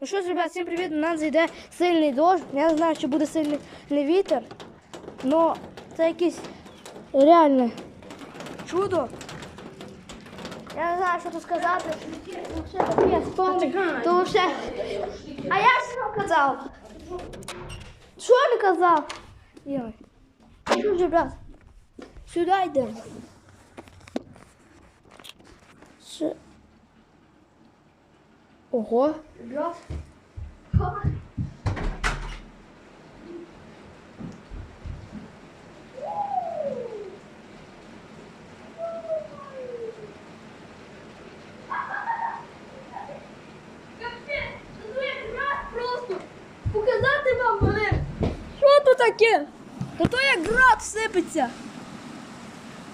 Ну що ж, ребят, всім привіт. У нас зайде сильний дощ. Я не знаю, чи буде сильний вітер. але це якесь реальне чудо. Я не знаю, що тут сказати. Вообще таке сповнить. То вообще. А я що вам казав? Що не казав? Йой. Ну що ж, ребят, сюди йдемо. Ще- Ого. Таке? Та то як град сипеться.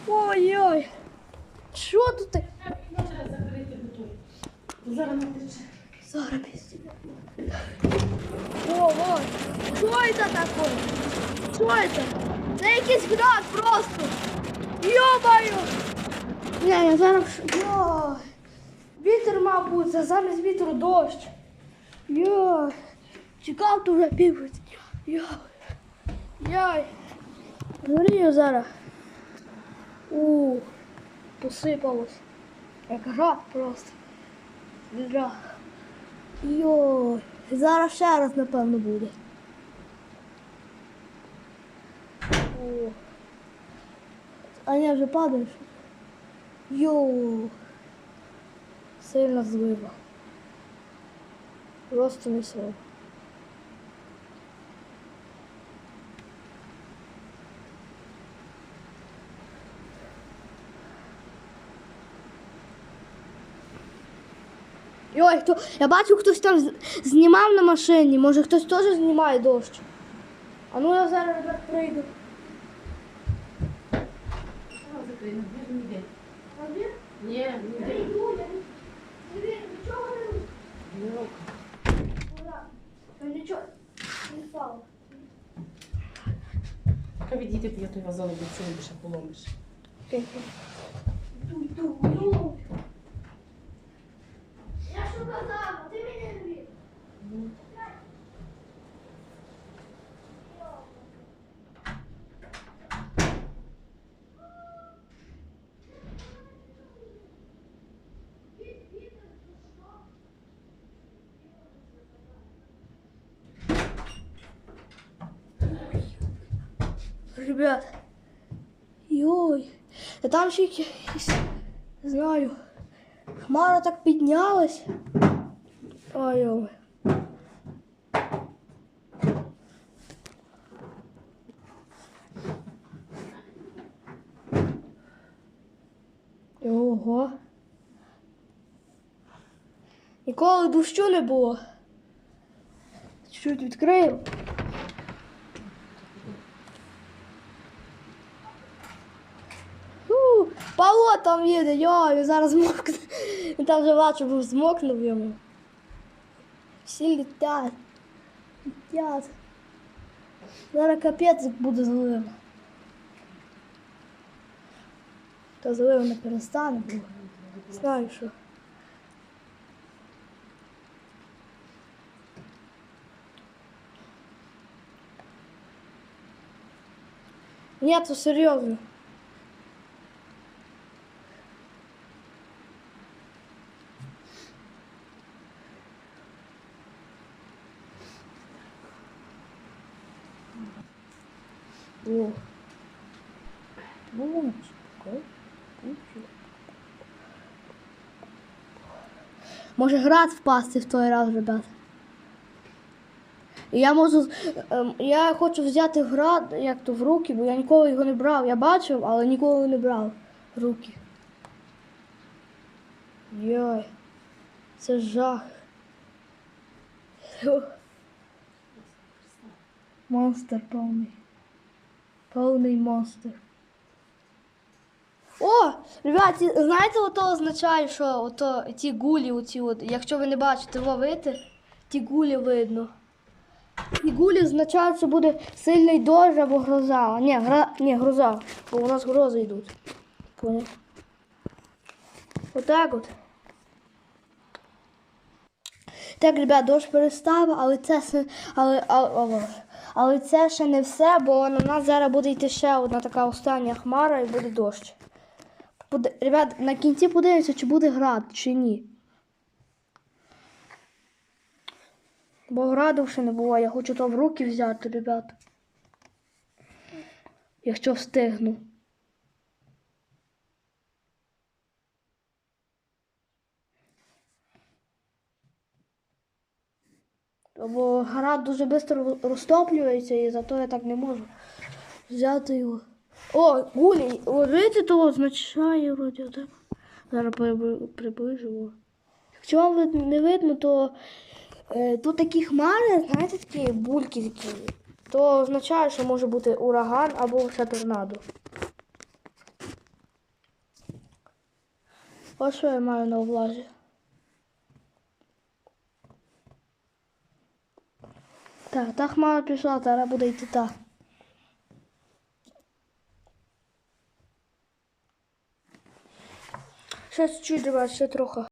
Ой-ой. Що тут? Зараз не тече. Зараз. О, о, що це таке? Що це? Це якийсь град просто. Йобаю. Ні, я зараз... Йой. Вітер, мабуть, це замість вітру дощ. Йой. Чекав тут вже півгодини. Йой. Йой. Горію зараз. У, посипалось. Як град просто. Жах. Йой, зараз ще раз, напевно, буде. О. А я вже падаєш. Йоу. Сильно злива. Просто не сила. Ой, хто... Я бачу, хтось там з- знімав на машині. Може хтось теж знімає дощ. А ну я зараз ребят, прийду. Що закрили? Ні, ніде. А де? Ні, Я ніде. йду, я не- Диви, нічого не Ну, Ура. Там нічого не впало. Хай відійти, я той вазон обіцяю, ще поломиш. Йду, йду, йду. Ребят, йой, та там ще знаю, хмара так піднялась. Ой-ой. Ого. Ніколи дощу не було. Чуть відкрию. Павло там їде, йой, він зараз змокне. Він там вже бачу, був змокнув йому. Всі літять. Літять. Зараз капець як буде злива. Та злива не перестане, бо знаю, що. Ні, то О. Бумочка. Може град впасти в той раз, ребят. Я можу. ем, Я хочу взяти град як то в руки, бо я ніколи його не брав. Я бачив, але ніколи не брав руки. Йой. Це жах. Монстр повний. Повний монстр. О, ребята, знаєте, ото означає, що ото ті гулі, оці от, якщо ви не бачите ловити, ті гулі видно. Ті гулі означають, що буде сильний дощ або гроза. Ні, гра... Ні, гроза, бо у нас грози йдуть. Отак от. Так, ребят, дощ перестав, але це, але, але, але, але це ще не все, бо на нас зараз буде йти ще одна така остання хмара і буде дощ. Буде, ребят, на кінці подивимося, чи буде град, чи ні. Бо граду ще не буває, я хочу то в руки взяти, ребят. Якщо встигну. Бо град дуже швидко розтоплюється і зато я так не можу взяти його. О, гулі, видите, то означає вроді так. Зараз приближу. його. Якщо вам не видно, то е, тут такі хмари, знаєте, такі бульки такі. То означає, що може бути ураган або ще торнадо. Ось що я маю на увазі. Так, та хмара пішла, зараз буде йти та. Щас чуть, давай, ще трохи.